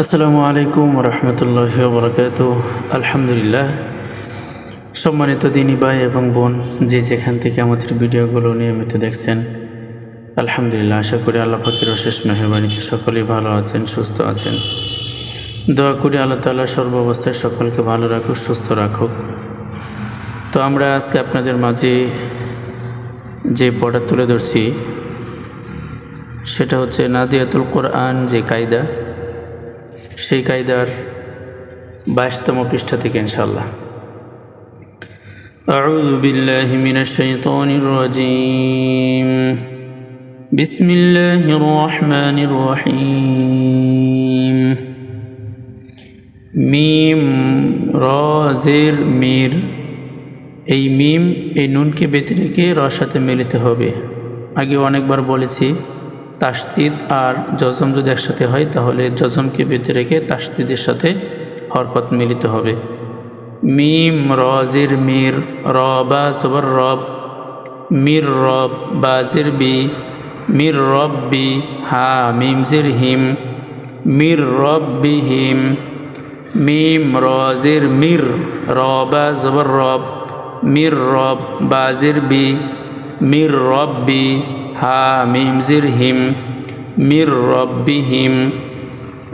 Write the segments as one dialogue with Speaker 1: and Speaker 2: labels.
Speaker 1: আসসালামু আলাইকুম রহমতুল্লাহ বরকাত আলহামদুলিল্লাহ। সম্মানিত দিনী ভাই এবং বোন, যে যেখান থেকে আমাদের ভিডিওগুলো নিয়মিত দেখছেন, আলহামদুলিল্লাহ, আশা করি আল্লাহ ফাকির অশেষ মেহরবানিতে সকলেই ভালো আছেন, সুস্থ আছেন। দোয়া করি আল্লাহ তাল্লাহ সর্বাবস্থায় সকলকে ভালো রাখুক, সুস্থ রাখুক। তো আমরা আজকে আপনাদের মাঝে যে পড়া তুলে ধরছি, সেটা হচ্ছে নাদিয়াতুল কোরআন যে কায়দা সেই কায়দার বাইশতম পৃষ্ঠা থেকে ইনশাল্লাহ أعوذ بالله من الشيطان الرجيم بسم الله الرحمن الرحيم মিম রজের মির এই মিম এই নুনকে বেঁধে রেখে রর সাথে মেলিতে হবে আগে অনেকবার বলেছি তাসদিদ আর জজম যদি একসাথে হয়, তাহলে জজমকে বেঁধে রেখে তাসদিদের সাথে হরকত মিলিত হবে। মিম, রজির, মির র বা জবর রব, মির, রব বাজির বি, মির, রব, বি, হা মিমজির হিম, মির, রব, বি, হিম, মিম, রজির, মির র বা জবর রব, মির, রব বাজির বি, মির, রব, বি حاميم زرهم من ربهم.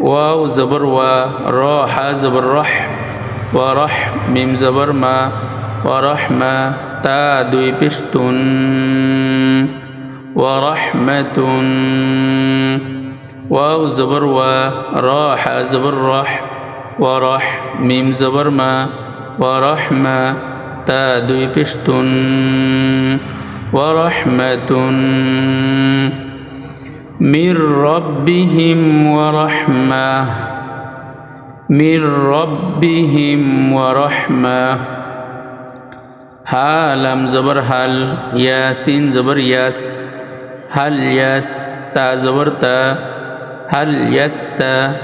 Speaker 1: واو زبر و راح زبر رح ورح ميم زبر ما ورحمة تا دوي بشتن ورحمة واو زبر و راح زبر رح ورح ميم زبر ما ورحمة تا دوي بشتن ورحمة من ربهم ورحمة من ربهم ورحمة ها لم زبر هل ياسين زبر ياس هل ياس تا زبر تا هل يستا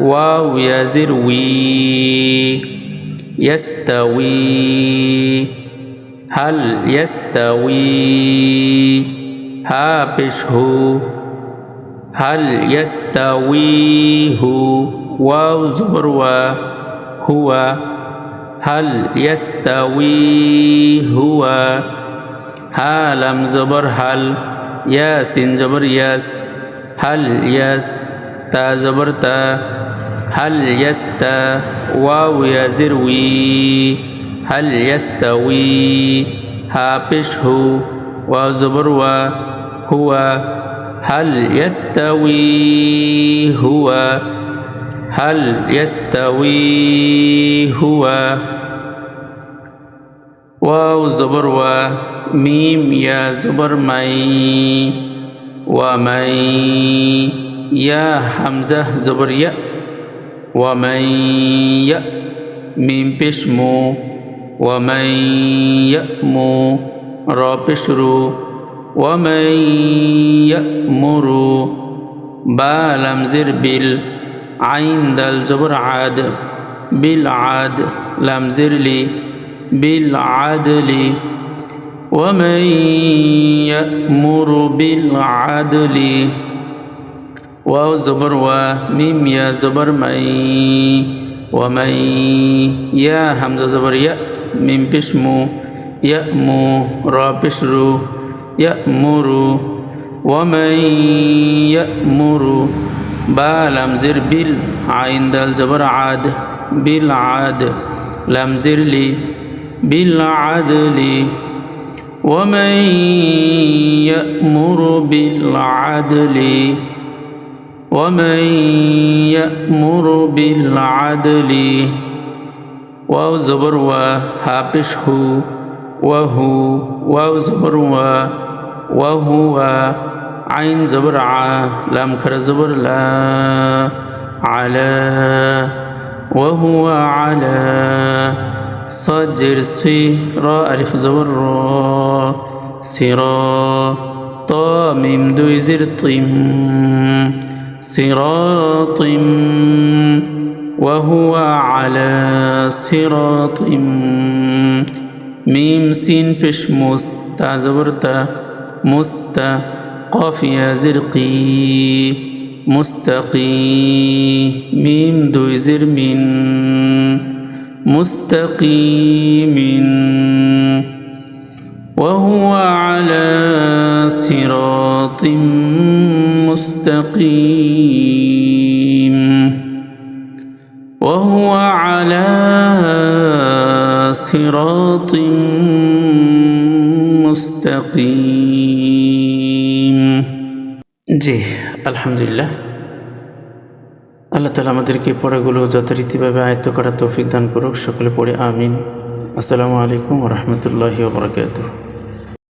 Speaker 1: واو يزر وي يستوي هل يستوي ها بشه هل يستوي هو واو زبر هو هل يستوي هو ها لم زبر هل ياسين زبر ياس هل يس تا زبر تا هل يستا واو يزروي هل يستوي؟ ها بشه وزبر هو هل يستوي؟ هو. هل يستوي؟ هو. واو زبر و ميم يا زبر مي. ومي يا حمزة زبر يا ومن يا ميم بشمو. ومن يأمو رابشرو ومن يأمر بالم زر بال عين دل زبر عاد بالعاد لم زر لي بالعدل ومن يأمر بالعدل واو زبر و ميم يا زبر مي ومن يا همزة زبر يأ من بشمو يأمو رابشرو يأمرو يأمر ومن يأمر با لمزر بال عين دال جبر عاد بالعاد لمزر لي بالعدل ومن يأمر بالعدل ومن يأمر بالعدل واو زبر و حابش هو وهو واو زبر و وهو عين زبر ع لام خر زبر لا على وهو على صاد جر سي را الف زبر را سرا طا ميم دوي زر طيم صراط وهو على صراط ميم سين بش مست زبرتا مست قاف يا زرقي مستقيم ميم دويزر من مستقيم وهو على صراط مستقيم. على صراط মুস্তাকিম জি আলহামদুলিল্লাহ আল্লাহ তালা আমাদেরকে পড়াগুলো যথারীতিভাবে আয়ত্ত করার তৌফিক দান করুক সকলে পড়ে আমিন আসসালামু আলাইকুম রহমতুল্লাহি বরকাতুহ